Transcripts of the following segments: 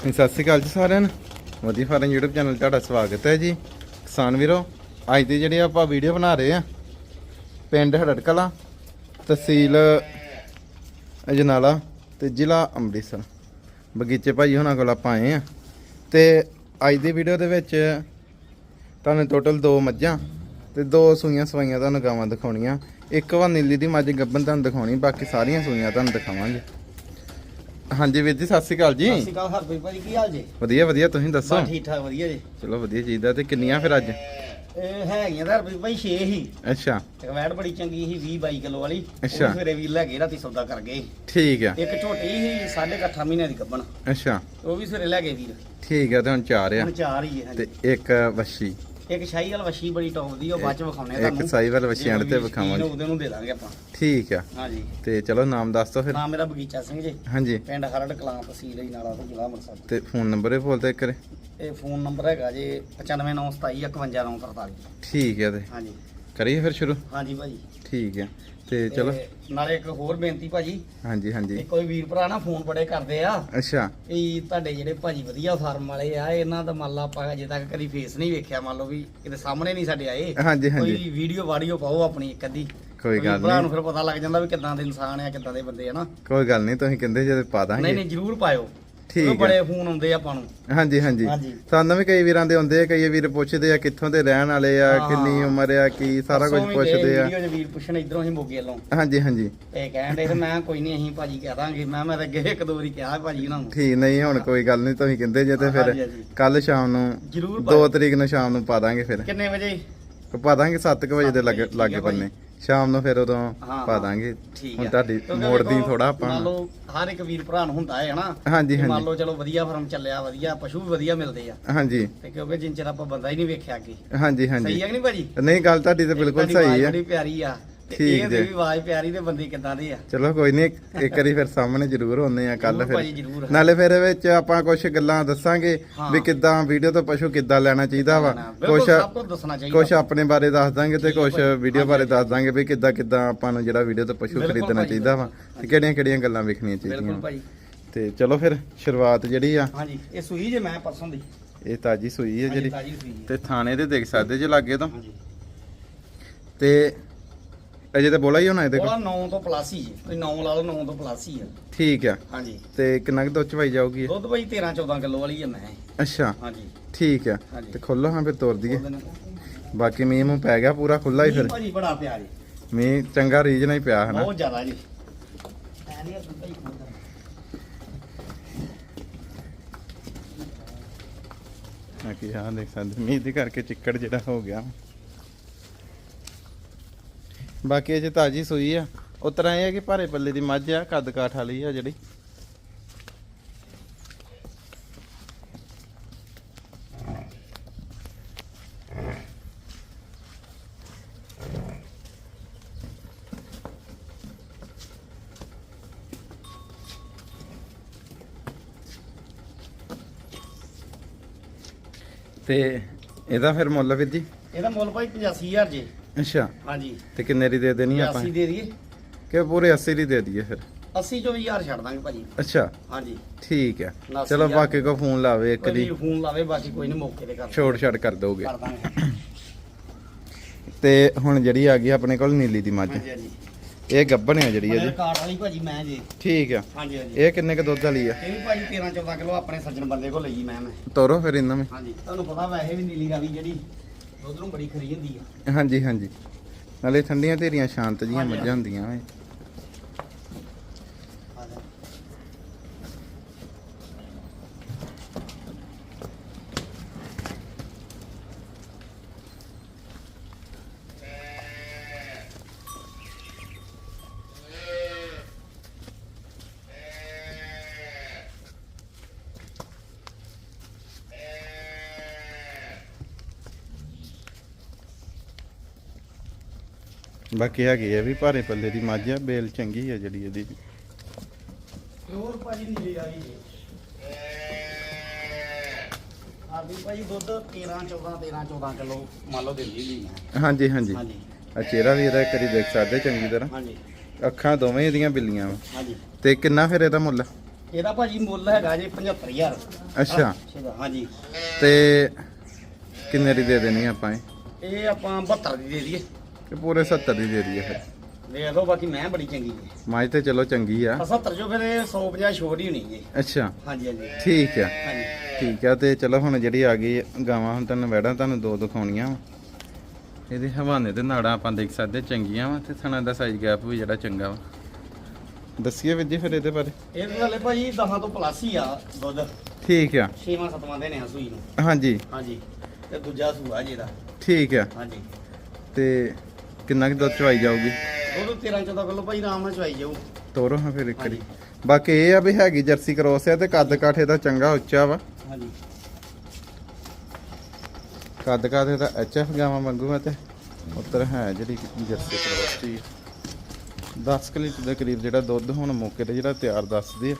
ਸਤਿ ਸ਼੍ਰੀ ਅਕਾਲ ਜੀ ਸਾਰਿਆਂ ਨੂੰ। ਮੋਦੀ ਫਾਰਮ YouTube ਚੈਨਲ ਤੁਹਾਡਾ ਸਵਾਗਤ ਹੈ ਜੀ। ਕਿਸਾਨ ਵੀਰੋ, ਅੱਜ ਦੀ ਜਿਹੜੀ ਆਪਾਂ ਵੀਡੀਓ ਬਣਾ ਰਹੇ ਆ ਪਿੰਡ ਹੜੜਕਲਾ, ਤਹਿਸੀਲ ਅਜਨਾਲਾ ਤੇ ਜ਼ਿਲ੍ਹਾ ਅੰਮ੍ਰਿਤਸਰ। ਬਗੀਚੇ ਭਾਈ ਹੁਣਾਂ ਕੋਲ ਆਪਾਂ ਆਏ ਆ ਤੇ ਅੱਜ ਦੀ ਵੀਡੀਓ ਦੇ ਵਿੱਚ ਤੁਹਾਨੂੰ ਟੋਟਲ ਦੋ ਮੱਝਾਂ ਤੇ ਦੋ ਸੂਈਆਂ ਸਵਾਈਆਂ ਤੁਹਾਨੂੰ ਗਾਵਾਂ ਦਿਖਾਉਣੀਆਂ। ਇੱਕ ਵਾ ਨੀਲੀ ਦੀ ਮੱਝ ਗੱਬਨ ਤੁਹਾਨੂੰ ਦਿਖਾਉਣੀ, ਬਾਕੀ ਸਾਰੀਆਂ ਸੂਈਆਂ ਤੁਹਾਨੂੰ ਦਿਖਾਵਾਂਗੇ। ਹਾਂਜੀ ਵੀਰ ਜੀ ਸਤਿ ਸ਼੍ਰੀ ਅਕਾਲ ਜੀ। ਸਤਿ ਸ਼੍ਰੀ ਅਕਾਲ ਹਰਪ੍ਰੀਤ ਭਾਜੀ ਕੀ ਹਾਲ ਜੀ? ਵਧੀਆ ਵਧੀਆ ਤੁਸੀਂ ਦੱਸੋ? ਬਸ ਠੀਕ ਠਾਕ ਵਧੀਆ ਜੀ। ਚਲੋ ਵਧੀਆ ਚੀਜ਼ ਤੇ ਕਿੰਨੀਆਂ ਫਿਰ ਅੱਜ? ਇਹ ਹੈਗੀਆਂ ਤਾਂ ਹਰਪ੍ਰੀਤ ਭਾਈ 6 ਹੀ। ਅੱਛਾ। ਵੈੜ ਬੜੀ ਚੰਗੀ ਸੀ 20 22 ਕਿਲੋ ਵਾਲੀ। ਉਹ ਅੱਛਾ। ਸਵੇਰੇ ਵੀਰ ਲੈ ਗਏ ਰਾਤੀ ਸੌਦਾ ਕਰ ਗਏ। ਠੀਕ ਆ। ਇੱਕ ਝੋਟੀ ਸੀ 8.5 ਮਹੀਨਿਆਂ ਦੀ ਗੱਬਣ। ਅੱਛਾ। ਉਹ ਵੀ ਸਵੇਰੇ ਲੈ ਗਏ ਵੀਰ। ਠੀਕ ਆ ਤੇ ਹੁਣ ਚਾਰ ਆ। ਹੁਣ ਚਾਰ ਹੀ ਹੈ ਤੇ ਇੱਕ ਵੱਛੀ। ਇੱਕ ਸ਼ਾਹੀ ਵਾਲ ਵਸ਼ੀ ਬੜੀ ਟੌਪ ਦੀ ਉਹ ਬਾਅਦ ਚ ਵਿਖਾਉਣੇ ਆ ਇੱਕ ਤੁਹਾਨੂੰ। ਸਾਈਵਾਲ ਵੱਛੀ ਆਣ ਤੇ ਵਿਖਾਵਾਂਗੇ। ਉਹਦੇ ਨੂੰ ਦੇ ਦਾਂਗੇ ਆਪਾਂ। ਠੀਕ ਆ। ਹਾਂਜੀ। ਤੇ ਚਲੋ ਨਾਮ ਦੱਸ ਦਿਓ ਫਿਰ। ਨਾਮ ਮੇਰਾ ਬਗੀਚਾ ਸਿੰਘ ਜੀ। ਹਾਂਜੀ। ਪਿੰਡ ਖਰੜ ਕਲਾਂ ਤਹਿਸੀਲ ਹੀ ਨਾਲਾ ਤੋਂ ਜ਼ਿਲ੍ਹਾ ਅੰਮ੍ਰਿਤਸਰ। ਤੇ ਫੋਨ ਨੰਬਰ ਇਹ ਬੋਲਦੇ ਕਰੇ ਇਹ ਫੋਨ ਨੰਬਰ ਹੈਗਾ ਜੀ 9597251943 ਠੀਕ ਆ ਤੇ। ਹਾਂਜੀ। ਕਰੀਏ ਫਿਰ ਸ਼ੁਰੂ? ਹਾਂਜੀ ਭਾਜੀ। ਠੀਕ ਆ ਤੇ ਚਲੋ। ਤੇ ਨਾਲੇ ਇੱਕ ਹੋਰ ਬੇਨਤੀ ਭਾਜੀ। ਹਾਂਜੀ ਹਾਂਜੀ। ਇਹ ਕੋਈ ਵੀਰ ਭਰਾ ਨਾ ਫੋਨ ਬੜੇ ਕਰਦੇ ਆ। ਅੱਛਾ। ਵੀ ਤੁਹਾਡੇ ਜਿਹੜੇ ਭਾਜੀ ਵਧੀਆ ਫਾਰਮ ਵਾਲੇ ਆ ਇਹਨਾਂ ਦਾ ਮੰਨ ਲਾ ਆਪਾਂ ਅਜੇ ਤੱਕ ਕਦੀ ਫੇਸ ਨਹੀਂ ਵੇਖਿਆ ਮੰਨ ਲਓ ਵੀ ਕਿਤੇ ਸਾਹਮਣੇ ਨਹੀਂ ਸਾਡੇ ਆਏ। ਹਾਂਜੀ ਹਾਂਜੀ। ਕੋਈ ਵੀਡੀਓ ਵਾਡੀਓ ਪਾਓ ਆਪਣੀ ਇੱਕ ਅੱਧੀ। ਕੋਈ ਗੱਲ ਭਰਾ ਨਹੀਂ। ਨੂੰ ਫਿਰ ਪਤਾ ਲੱਗ ਜਾਂਦਾ ਵੀ ਕਿੱਦਾਂ ਦੇ ਇਨਸਾਨ ਆ ਕਿੱਦਾਂ ਦੇ ਬੰਦੇ ਆ ਨਾ। ਕੋਈ ਗੱਲ ਨਹੀਂ ਤੁਸੀਂ ਕਹਿੰਦੇ ਜੇ ਪਾ ਨਹੀਂ ਦਾਂਗੇ। ਨਹੀਂ ਜਰੂਰ ਪਾਇਓ। ਠੀਕ। ਬੜੇ ਫੋਨ ਆਉਂਦੇ ਆਪਾਂ ਨੂੰ। ਹਾਂਜੀ ਹਾਂਜੀ। ਸਾਨੂੰ ਵੀ ਕਈ ਵੀਰਾਂ ਦੇ ਹੁੰਦੇ ਆ ਕਈ ਵੀਰ ਪੁੱਛਦੇ ਆ ਕਿੱਥੋਂ ਦੇ ਰਹਿਣ ਵਾਲੇ ਆ। ਕਿੰਨੀ ਉਮਰ ਆ ਕੀ ਸਾਰਾ ਕੁਝ ਪੁੱਛਦੇ ਆ। ਵੀਡੀਓ 'ਚ ਵੀਰ ਪੁੱਛਣ ਇਧਰੋਂ ਹੀ ਮੋਗੇ ਵੱਲੋਂ। ਹਾਂਜੀ ਹਾਂਜੀ। ਤੇ ਮੈਂ ਕੋਈ ਨਹੀਂ ਅਸੀਂ ਭਾਜੀ ਕਹਿ ਦਾਂਗੇ। ਮੈਂ ਮੈਂ ਤਾਂ ਅੱਗੇ ਇੱਕ ਦੋ ਵਾਰੀ ਕਿਹਾ ਭਾਜੀ ਉਹਨਾਂ ਨੂੰ। ਠੀਕ ਨਹੀਂ ਹੁਣ ਕੋਈ ਗੱਲ ਨਹੀਂ ਤੁਸੀਂ ਕਹਿੰਦੇ ਜੇ ਤੇ ਫਿਰ। ਕੱਲ ਸ਼ਾਮ ਨੂੰ ਜਰੂਰ 2 ਤਰੀਕ ਨੂੰ ਸ਼ਾਮ ਨੂੰ ਪਾ ਦਾਂਗੇ ਫਿਰ। ਕਿੰਨੇ ਵਜੇ? ਪਾ ਦਾਂਗੇ 7 ਵਜੇ ਦੇ ਲੱਗੇ ਸ਼ਾਮ ਨੂੰ ਫਿਰ ਉਦੋਂ ਹਾਂ, ਪਾ ਹਾਂ। ਦਾਂਗੇ ਠੀਕ ਹੁਣ ਆ। ਤੁਹਾਡੀ ਕਿਉਂਕਿ ਮੋੜਦੀ ਵੇਖੋ, ਥੋੜਾ ਆਪਾਂ ਮੰਨ ਲਓ ਹਰ ਇੱਕ ਵੀਰ ਭਰਾ ਨੂੰ ਹੁੰਦਾ ਹੈ ਹਨਾ ਹਾਂਜੀ ਕਿ ਮੰਨ ਹਾਂਜੀ। ਲਓ ਚਲੋ ਵਧੀਆ ਫਰਮ ਚੱਲਿਆ ਵਧੀਆ ਪਸ਼ੂ ਵੀ ਵਧੀਆ ਮਿਲਦੇ ਆ। ਹਾਂਜੀ। ਤੇ ਕਿਉਂਕਿ ਜਿੰਨ ਚਿਰ ਆਪਾਂ ਬੰਦਾ ਹੀ ਨਹੀਂ ਵੇਖਿਆ ਅੱਗੇ। ਹਾਂਜੀ ਸਹੀ ਹਾਂਜੀ ਹੈ ਕਿ ਨਹੀਂ ਭਾਜੀ? ਨਹੀਂ ਗੱਲ ਤੁਹਾਡੀ ਤੇ ਬਿਲਕੁਲ ਤੁਹਾਡੀ ਆਵਾਜ਼ ਸਹੀ ਹੈ ਬੜੀ ਪਿਆਰੀ ਆ। ਠੀਕ ਇਹ ਜੇ। ਵੀ ਆਵਾਜ਼ ਪਿਆਰੀ ਤੇ ਬੰਦੇ ਕਿੱਦਾਂ ਦੇ ਆ ਚਲੋ ਕੋਈ ਨਹੀਂ ਇੱਕ- ਵਾਰੀ ਫਿਰ ਸਾਹਮਣੇ ਜ਼ਰੂਰ ਹੁੰਨੇ ਆ ਕੱਲ ਜ਼ਰੂਰ ਭਾਜੀ, ਫਿਰ। ਨਾਲੇ ਫਿਰ ਵਿੱਚ ਆਪਾਂ ਕੁਝ ਗੱਲਾਂ ਦੱਸਾਂਗੇ ਹਾਂ। ਵੀ ਕਿੱਦਾਂ ਵੀਡੀਓ ਤੋਂ ਪਸ਼ੂ ਕਿੱਦਾਂ ਲੈਣਾ ਚਾਹੀਦਾ ਵਾ ਬਿਲਕੁਲ ਕੁਝ ਸਭ ਕੁਝ ਦੱਸਣਾ ਚਾਹੀਦਾ ਕੁਝ ਆਪਣੇ ਬਾਰੇ ਦੱਸ ਦਾਂਗੇ ਤੇ ਕੁਝ। ਵੀਡੀਓ ਬਾਰੇ ਦੱਸ ਦਾਂਗੇ ਵੀ ਕਿੱਦਾਂ ਕਿੱਦਾਂ ਆਪਾਂ ਨੂੰ ਜਿਹੜਾ ਵੀਡੀਓ ਤੋਂ ਪਸ਼ੂ ਬਿਲਕੁਲ ਖਰੀਦਣਾ ਚਾਹੀਦਾ ਵਾ। ਤੇ ਕਿਹੜੀਆਂ ਕਿਹੜੀਆਂ ਗੱਲਾਂ ਵੇਖਣੀਆਂ ਬਿਲਕੁਲ ਚਾਹੀਦੀਆਂ ਭਾਜੀ ਤੇ ਚਲੋ ਫਿਰ ਸ਼ੁਰੂਆਤ ਜਿਹੜੀ ਆ ਹਾਂਜੀ ਇਹ ਸੂਈ ਜੇ ਮੈਂ ਪਰਸੋਂ ਦੀ ਇਹ ਤਾਜੀ ਸੂਈ ਹੈ ਹਾਂਜੀ, ਜਿਹੜੀ ਤਾਜ਼ੀ ਸੂਈ ਹੈ। ਤੇ ਥਾਣੇ ਦੇ ਦੇਖ ਸਕਦੇ ਜੇ ਲਾਗੇ ਤੋਂ ਹਾਂਜੀ ਤੇ ਅਜੇ ਤਾਂ ਬੋਲਾ ਹੀ ਹੋਣਾ ਇਹਦੇ ਕੋਲ 9 ਤੋਂ ਪਲੱਸ ਹੀ ਜੇ ਕੋਈ 9 ਲਾ ਲਓ 9 ਤੋਂ ਪਲੱਸ ਹੀ ਆ ਠੀਕ ਆ। ਹਾਂਜੀ। ਤੇ ਕਿੰਨਾ ਕੁ ਦੁੱਧ ਚਵਾਈ ਜਾਊਗੀ? ਇਹ? ਦੁੱਧ ਭਾਈ 13 14 ਕਿਲੋ ਵਾਲੀ ਆ ਮੈਂ। ਅੱਛਾ। ਹਾਂਜੀ। ਠੀਕ ਆ। ਹਾਂਜੀ। ਤੇ ਖੋਲੋ ਹਾਂ ਫਿਰ ਤੋਰ ਦਈਏ। ਬਾਕੀ ਮੀਂਹ ਮੂੰਹ ਪੈ ਗਿਆ ਪੂਰਾ ਖੁੱਲਾ ਹੀ ਫਿਰ। ਭਾਜੀ ਬੜਾ ਪਿਆਰ ਜੀ। ਮੀਂਹ ਚੰਗਾ ਰੀਜ ਨਾਲ ਹੀ ਪਿਆ ਹਨਾ ਬਹੁਤ ਜ਼ਿਆਦਾ ਜੀ। ਹੀ ਬਾਕੀ ਆਹ ਦੇਖ ਸਕਦੇ ਮੀਂਹ ਦੇ ਕਰਕੇ ਚਿੱਕੜ ਜਿਹੜਾ ਹੋ ਗਿਆ। ਬਾਕੀ ਅਜੇ ਤਾਜੀ ਸੂਈ ਆ। ਉਸ ਤਰ੍ਹਾਂ ਇਹ ਹੈ ਕਿ ਭਾਰੇ ਪੱਲੇ ਦੀ ਮੱਝ ਆ, ਕੱਦ ਕਾਠ ਵਾਲੀ ਆ ਜਿਹੜੀ। ਤੇ ਇਹਦਾ ਫਿਰ ਮੁੱਲ ਵੀਰ ਜੀ? ਇਹਦਾ ਮੁੱਲ ਭਾਈ 85000 ਜੀ। ਅੱਛਾ। ਹਾਂਜੀ। ਤੇ ਕਿੰਨੇ ਦੀ ਦੇ ਦੇਣੀ ਆਪਾਂ? 80 ਦੇ ਦਈਏ। ਕਿ ਪੂਰੇ 80 ਦੀ ਦੇ ਦਈਏ ਫਿਰ? 80 ਚੋਂ ਵੀ 1000 ਛੱਡ ਦਾਂਗੇ ਭਾਜੀ। ਅੱਛਾ। ਹਾਂਜੀ। ਠੀਕ ਹੈ ਉਨਾਸੀ ਚਲੋ ਹਜ਼ਾਰ। ਬਾਕੀ ਕੋ ਫੋਨ ਲਾਵੇ ਇੱਕ ਕੋਈ ਦੀ। ਫੋਨ ਲਾਵੇ ਬਾਕੀ ਕੋਈ ਨਹੀਂ ਮੌਕੇ ਤੇ ਕਰ ਛੋੜ ਛੜ ਕਰ ਦੋਗੇ। ਕਰ ਦਾਂਗੇ। ਤੇ ਹੁਣ ਜਿਹੜੀ ਆ ਗਈ ਆਪਣੇ ਕੋਲ ਨੀਲੀ ਦੀ ਮੱਝ। ਹਾਂਜੀ ਹਾਂਜੀ। ਇਹ ਗੱਭਣ ਆ ਜਿਹੜੀ ਇਹ ਇਹਦੀ ਕਾਰਡ ਵਾਲੀ ਭਾਜੀ ਮੈਂ ਜੀ। ਠੀਕ ਆ। ਹਾਂਜੀ ਹਾਂਜੀ। ਇਹ ਕਿੰਨੇ ਕ ਦੁੱਧ ਵਾਲੀ ਆ? ਇਹ ਵੀ ਭਾਜੀ 13 14 ਕਿਲੋ ਆਪਣੇ ਸੱਜਣ ਬੰਦੇ ਕੋਲ ਲਈ ਮੈਂ ਮੈਂ। ਤੋਰੋ ਫਿਰ ਇਹਨਾਂ ਵਿੱਚ ਹਾਂਜੀ। ਤੁਹਾਨੂੰ ਪਤਾ ਵੈਸੇ ਵੀ ਨੀਲੀ ਰਾਵੀ ਜਿਹੜੀ ਦੁੱਧ ਨੂੰ ਬੜੀ ਖਰੀ ਹੁੰਦੀ ਆ। ਹਾਂਜੀ ਹਾਂਜੀ। ਨਾਲੇ ਠੰਡੀਆਂ ਤੇਰੀਆਂ ਸ਼ਾਂਤ ਜੀਆਂ ਮੱਝਾਂ ਹੁੰਦੀਆਂ ਵੇ। ਬਾਕੀ ਹੈਗੀ ਆ ਵੀ ਭਾਰੇ ਪੱਲੇ ਦੀ ਮੱਝ ਆ ਬੇਲ ਚੰਗੀ ਆ ਜਿਹੜੀ ਇਹਦੀ। ਹੋਰ ਭਾਜੀ ਨੀਲੀ ਰਾਵੀ ਜੀ ਆਦੀ ਭਾਜੀ ਦੁੱਧ 13 14 13 14 ਕਿਲੋ ਮੰਨ ਲਓ ਦਿੰਦੀ ਜੀ ਹਾਂਜੀ ਹਾਂਜੀ। ਹਾਂਜੀ। ਆ ਚਿਹਰਾ ਵੀ ਇਹਦਾ ਇੱਕ ਵਾਰੀ ਦੇਖ ਸਕਦੇ ਚੰਗੀ ਤਰ੍ਹਾਂ। ਹਾਂਜੀ। ਅੱਖਾਂ ਦੋਵੇਂ ਇਹਦੀਆਂ ਬਿੱਲੀਆਂ ਵਾ। ਹਾਂਜੀ। ਤੇ ਕਿੰਨਾ ਫਿਰ ਇਹਦਾ ਮੁੱਲ? ਇਹਦਾ ਭਾਜੀ ਮੁੱਲ ਹੈਗਾ ਜੀ 75000 ਅੱਛਾ। ਹਾਂਜੀ। ਤੇ ਕਿੰਨੇ ਦੀ ਦੇ ਦੇਣੀ ਆਪਾਂ ਇਹ? ਇਹ ਆਪਾਂ 72 ਦੀ ਦੇ ਦਈਏ। ਕਿ ਪੂਰੇ 70 ਦੀ ਦੇ ਦਈਏ ਫਿਰ। ਵੇਖ ਲਓ ਬਾਕੀ ਮੈਂ ਬੜੀ ਚੰਗੀ ਹੈ ਮਾਝ ਤੇ ਚਲੋ ਚੰਗੀ ਆ। 70 ਜੋ ਫਿਰ ਇਹ 150 ਛੋੜ ਹੀ ਹੋਣੀ ਜੀ ਅੱਛਾ। ਹਾਂਜੀ ਹਾਂਜੀ। ਠੀਕ ਆ। ਹਾਂਜੀ। ਠੀਕ ਆ ਤੇ ਚਲੋ ਹੁਣ ਜਿਹੜੀ ਆ ਗਈ ਗਾਵਾਂ ਹੁਣ ਤੁਹਾਨੂੰ ਵੈੜਾਂ ਤੁਹਾਨੂੰ ਦੋ ਦਿਖਾਉਣੀਆਂ ਵਾ। ਇਹਦੇ ਹਵਾਨੇ ਤੇ ਨਾੜਾਂ ਆਪਾਂ ਦੇਖ ਸਕਦੇ ਚੰਗੀਆਂ ਵਾ ਤੇ ਥਣਾ ਦਾ ਸਾਈਜ਼ ਗੈਪ ਵੀ ਜਿਹੜਾ ਚੰਗਾ ਵਾ। ਦੱਸੀਏ ਵੀਰ ਜੀ ਫਿਰ ਇਹਦੇ ਬਾਰੇ। ਇਹ ਵਾਲੇ ਭਾਜੀ 10 ਤੋਂ ਪਲੱਸ ਹੀ ਆ ਦੁੱਧ। ਠੀਕ ਆ। 6ਵਾਂ 7ਵਾਂ ਦੇ ਨੇ ਆ ਸੂਈ ਨੂੰ। ਹਾਂਜੀ। ਹਾਂਜੀ। ਤੇ ਦੂਜਾ ਸੂਆ ਜੀ ਇਹਦਾ ਠੀਕ ਆ। ਹਾਂਜੀ। ਤੇ ਕਿੰਨਾ ਕੁ ਦੁੱਧ ਚਵਾਈ ਜਾਊਗੀ? ਦੁੱਧ 13 14 ਕਿਲੋ ਭਾਜੀ ਆਰਾਮ ਨਾਲ ਚਵਾਈ ਜਾਊ। ਤੋਰੋ ਹਾਂ ਫਿਰ ਇੱਕ ਵਾਰੀ। ਬਾਕੀ ਇਹ ਆ ਵੀ ਹੈਗੀ ਜਰਸੀ ਕਰੋਸ ਆ ਤੇ ਕੱਦ ਕਾਠੇ ਦਾ ਚੰਗਾ ਉੱਚਾ ਵਾ। ਹਾਂਜੀ। ਕੱਦ ਕਾਠੇ ਦਾ ਐਚਐਫ ਗਾਵਾਂ ਵਾਂਗੂ ਆ ਤੇ। ਉੱਤਰ ਹੈ ਜਿਹੜੀ ਜਰਸੀ ਕਰੋਸ ਦੀ। 10 ਕੁ ਲੀਟਰ ਦੇ ਕਰੀਬ ਜਿਹੜਾ ਦੁੱਧ ਹੁਣ ਮੌਕੇ ਤੇ ਜਿਹੜਾ ਤਿਆਰ ਦੱਸਦੇ ਆ।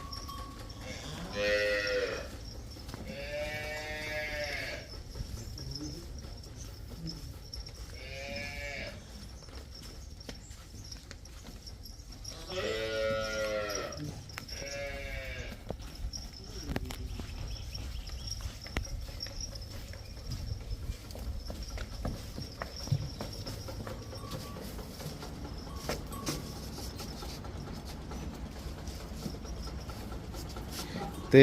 ਤੇ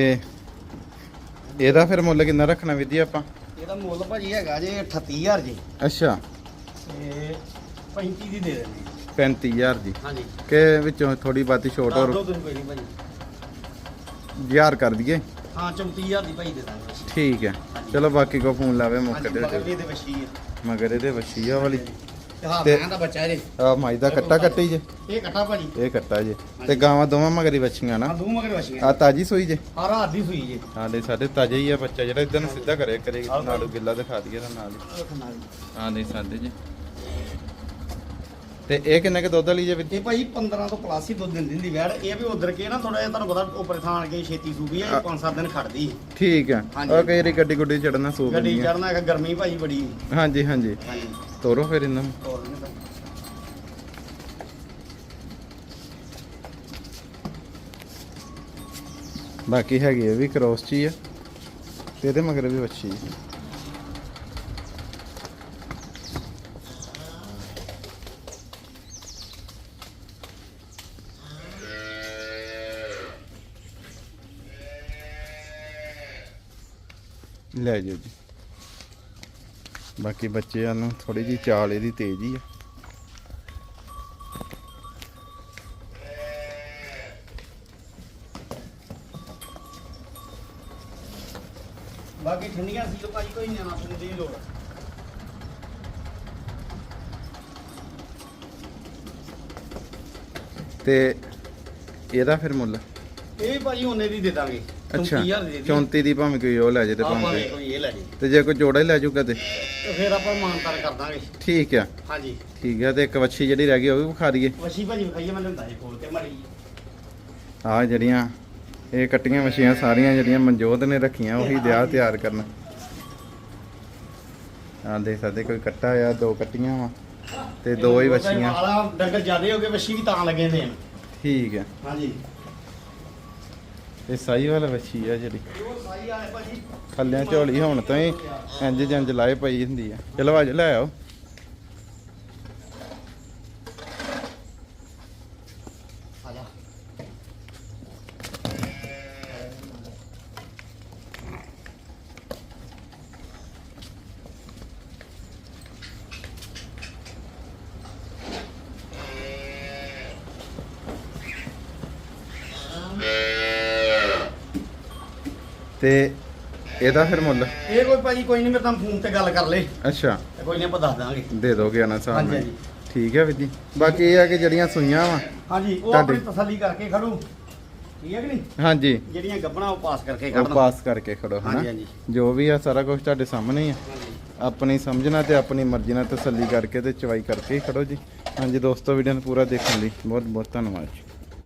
ਇਹਦਾ ਫਿਰ ਮੁੱਲ ਕਿੰਨਾ ਰੱਖਣਾ ਵੀਰ ਜੀ ਆਪਾਂ? ਇਹਦਾ ਮੁੱਲ ਭਾਜੀ ਹੈਗਾ ਜੇ 38000 ਜੀ। ਅੱਛਾ। ਤੇ 35 ਦੀ ਦੇ ਦੇਣੀ 35000 ਦੀ। ਹਾਂਜੀ। ਕਿ ਵਿੱਚੋਂ ਥੋੜੀ ਬਾਤੀ ਛੋਟ ਹੋਰ ਭਾਜੀ ਹਜ਼ਾਰ ਕਰ ਦਈਏ? ਹਾਂ 34000 ਦੀ ਭਾਈ ਦੇ ਦਾਂਗੇ। ਠੀਕ ਹੈ। ਚਲੋ ਬਾਕੀ ਕੋ ਫੋਨ ਲਾਵੇ ਮੌਕੇ ਦੇ ਮਗਰ ਦੀ ਇਹਦੇ ਵਸ਼ੀਆ ਵਾਲੀ। ਤੇ ਹਾਂ ਤੇ- ਮੈਂ ਦਾ ਬੱਚਾ ਇਹਦੇ ਆ ਮਾਈ ਦਾ ਕੱਟਾ ਕੱਟੀ ਜੇ। ਇਹ ਕੱਟਾ ਭਾਜੀ। ਇਹ ਕੱਟਾ ਜੇ। ਤੇ ਗਾਵਾਂ ਦੋਵਾਂ ਮਗਰੀ ਵੱਛੀਆਂ ਨਾ। ਦੋ ਮਗਰ ਵਸ਼ੀ ਆ ਤਾਜੀ ਸੂਈ ਜੇ। ਆ ਰਾਤ ਦੀ ਸੂਈ ਜੀ। ਦੇ ਸਾਡੇ ਤਾਜ਼ੇ ਹੀ ਆ ਬੱਚਾ ਜਿਹੜਾ ਇਦਾਂ ਨੂੰ ਸਿੱਧਾ ਕਰੇ ਕਰੇ ਨਾੜੂ ਗਿੱਲਾ ਦਿਖਾ ਦਈਏ ਤਾਂ ਨਾਲ ਹੀ। ਦੇ ਸਾਡੇ ਜੀ। ਤੇ ਇਹ ਕਿੰਨੇ ਕੇ ਦੁੱਧ ਵਾਲੀ ਜੇ ਵੀਰ ਜੀ? ਇਹ ਭਾਈ 15 ਤੋਂ ਪਲੱਸ ਹੀ ਦੁੱਧ ਦਿੰਦੀ ਹੁੰਦੀ ਵੈੜ। ਇਹ ਵੀ ਉਧਰ ਕੇ ਨਾ ਥੋੜਾ ਜਿਹਾ ਤੁਹਾਨੂੰ ਪਤਾ ਉੱਪਰ ਥਾਣ ਕੇ ਛੇਤੀ ਸੂਬੀ ਇਹ 5-7 ਦਿਨ ਖੜਦੀ। ਠੀਕ ਹੈ ਹਾਂਜੀ। ਉਹ ਕਈ ਵਾਰੀ ਗੱਡੀ ਗੁੱਡੀ ਚੜਨਾ ਸੂ ਗੱਡੀ ਆ। ਚੜਨਾ ਗਰਮੀ ਭਾਈ ਬੜੀ। ਹਾਂਜੀ ਹਾਂਜੀ। ਹਾਂਜੀ। ਤੋਰੋ ਫਿਰ ਇਹਨਾਂ ਨੂੰ ਹੋਰ ਨਹੀਂ ਤਾਂ ਬਾਕੀ ਹੈਗੀ ਇਹ ਵੀ ਕ੍ਰੋਸ ਚ ਹੀ ਆ ਤੇ ਇਹਦੇ ਮਗਰ ਵੀ ਵੱਛੀ ਹੈ ਲੈ ਜਾਓ ਜੀ ਬਾਕੀ ਬੱਚਿਆਂ ਨੂੰ ਥੋੜੀ ਜੀ ਚਾਲ ਇਹਦੀ ਤੇਜ਼ ਹੀ ਆ। ਬਾਕੀ ਠੰਡੀਆਂ ਸੀ ਤਾਂ ਭਾਈ ਕੋਈ ਨਿਆਣਾ ਸੁਣ ਦੀ ਲੋੜ ਤੇ ਇਹਦਾ ਫਿਰ ਮੁੱਲ? ਇਹ ਭਾਜੀ ਉਹਨੇ ਦੀ ਦੇ ਦਾਂਗੇ। ਅੱਛਾ 30000 ਦੀ ਦੇ ਦੀ। 34 ਦੀ ਭਾਵੇਂ ਕੋਈ ਉਹ ਲੈ ਜੇ ਤੇ ਆਪਾਂ ਭਾਵੇਂ ਕੋਈ ਇਹ ਲੈ ਜੀ ਤੇ ਜੇ ਕੋਈ ਜੋੜਾ ਹੀ ਲੈ ਜੂਗਾ ਤੇ? ਤੇ ਫਿਰ ਆਪਾਂ ਮਾਨਤਾਰ ਕਰ ਦਾਂਗੇ। ਠੀਕ ਆ। ਹਾਂਜੀ। ਠੀਕ ਆ ਤੇ ਇੱਕ ਵੱਛੀ ਜਿਹੜੀ ਰਹਿ ਗਈ ਉਹ ਵੀ ਵਿਖਾ ਦਈਏ। ਵਸ਼ੀ ਭਾਜੀ ਵਿਖਾਈਏ ਮੈਂ ਲੈਂਦਾ ਜੀ ਖੋਲ ਕੇ ਮੜੀ ਆ ਜਿਹੜੀਆਂ ਇਹ ਕੱਟੀਆਂ ਮੱਛੀਆਂ ਸਾਰੀਆਂ ਜਿਹੜੀਆਂ ਮਨਜੋਤ ਨੇ ਰੱਖੀਆਂ ਉਹੀ ਦਿਆ ਤਿਆਰ ਕਰਨ। ਆ ਦੇਖ ਸਕਦੇ ਕੋਈ ਕੱਟਾ ਆ ਦੋ ਕੱਟੀਆਂ ਵਾ ਤੇ ਦੋ ਹੀ ਵੱਛੀਆਂ। ਵਾਲਾ ਡੰਗਰ ਜ਼ਿਆਦੇ ਹੋ ਗਏ ਵਸ਼ੀ ਵੀ ਤਾਂ ਲੱਗੇ ਦੇਣ ਠੀਕ ਆ। ਹਾਂਜੀ। ਇਹ ਸਾਈ ਵਾਲਾ ਵੱਛੀ ਆ ਜਿਹੜੀ। ਉਹ ਥੱਲਿਆਂ ਝੋਲੀ ਹੁਣ ਤਾਂ ਹੀ ਇੰਜ ਜੰਜ ਲਾਏ ਪਈ ਹੁੰਦੀ ਆ। ਚਲੋ ਅੱਜ ਲੈ ਆਓ। ਤੇ ਇਹਦਾ ਫਿਰ ਮੁੱਲ? ਇਹ ਕੋਈ ਭਾਜੀ ਕੋਈ ਨਹੀਂ ਮੇਰੇ ਨਾਲ ਫੋਨ ਤੇ ਗੱਲ ਕਰ ਲੈ। ਅੱਛਾ। ਤੇ ਕੋਈ ਨਹੀਂ ਆਪਾਂ ਦੱਸ ਦਾਂਗੇ। ਦੇ ਦੋਗੇ ਨਾ ਸਾਹਿਬ ਹਾਂਜੀ, ਨੂੰ ਹਾਂਜੀ। ਠੀਕ ਹੈ ਵੀਰ ਜੀ। ਬਾਕੀ ਇਹ ਆ ਕਿ ਜਿਹੜੀਆਂ ਸੂਈਆਂ ਵਾ ਹਾਂਜੀ ਉਹ ਤੁਹਾਡੀ- ਆਪਣੀ ਤਸੱਲੀ ਕਰਕੇ ਖੜੂ। ਠੀਕ ਹੈ ਕਿ ਨਹੀਂ? ਹਾਂਜੀ। ਜਿਹੜੀਆਂ ਗੱਬਣਾ ਉਹ ਪਾਸ ਕਰਕੇ ਉਹ ਖੜਨਾ। ਪਾਸ ਕਰਕੇ ਖੜੋ ਹਨਾ? ਹਾਂਜੀ ਹਾਂਜੀ। ਜੋ ਵੀ ਆ ਸਾਰਾ ਕੁਝ ਤੁਹਾਡੇ ਸਾਹਮਣੇ ਹੀ ਆ। ਹਾਂਜੀ। ਆਪਣੀ ਸਮਝਣਾ ਤੇ ਆਪਣੀ ਮਰਜ਼ੀ ਨਾਲ ਤਸੱਲੀ ਕਰਕੇ ਤੇ ਚਵਾਈ ਕਰਕੇ ਹੀ ਖੜੋ ਜੀ। ਹਾਂਜੀ ਦੋਸਤੋ ਵੀਡੀਓ ਨੂੰ ਪੂਰਾ ਦੇਖਣ ਲਈ ਬਹੁਤ ਬਹੁਤ ਧੰਨਵਾਦ ਜੀ।